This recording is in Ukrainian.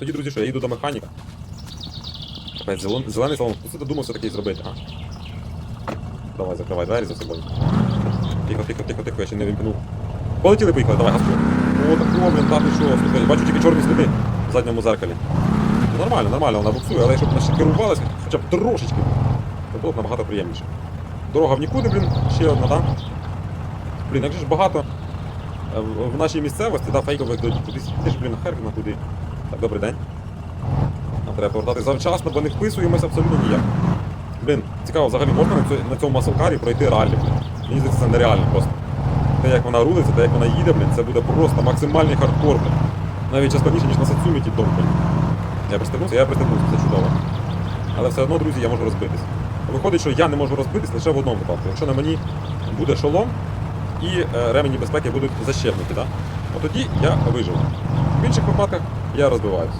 Тоді, друзі, що я їду до механіка. Зелений салон. Це додумав все таки зробити, а? Давай, закривай двері за собою. Тихо, тихо, тихо, тихо, я ще не вимкнув. Полетіли, поїхали, давай, газку. О, такого, блін, так і що, слухай, бачу тільки чорні сліди в задньому зеркалі. Нормально, нормально, вона буксує, але якщо б вона ще керувалася, хоча б трошечки, то було б набагато приємніше. Дорога в нікуди, блін, ще одна, так? Блін, як же ж багато е, в нашій місцевості, да, фейкових доріг, кудись ти ж, блін, Харків куди. Так, добрий день. Нам треба повертати завчасно, бо не вписуємося абсолютно ніяк. Блін, цікаво, взагалі можна на, цьому- маслкарі пройти раллі. Мені здається, це нереально просто. Те, як вона рулиться, те, як вона їде, блін, це буде просто максимальний хардкор, блін. Навіть частковіше, ніж на Сацумі ті блін. Я пристебнувся, я пристебнувся, це чудово. Але все одно, друзі, я можу розбитись. Виходить, що я не можу розбитись лише в одному випадку. Якщо на мені буде шолом і е, ремені безпеки будуть защепнуті, да? от тоді я виживу. В інших випадках я розбиваюся.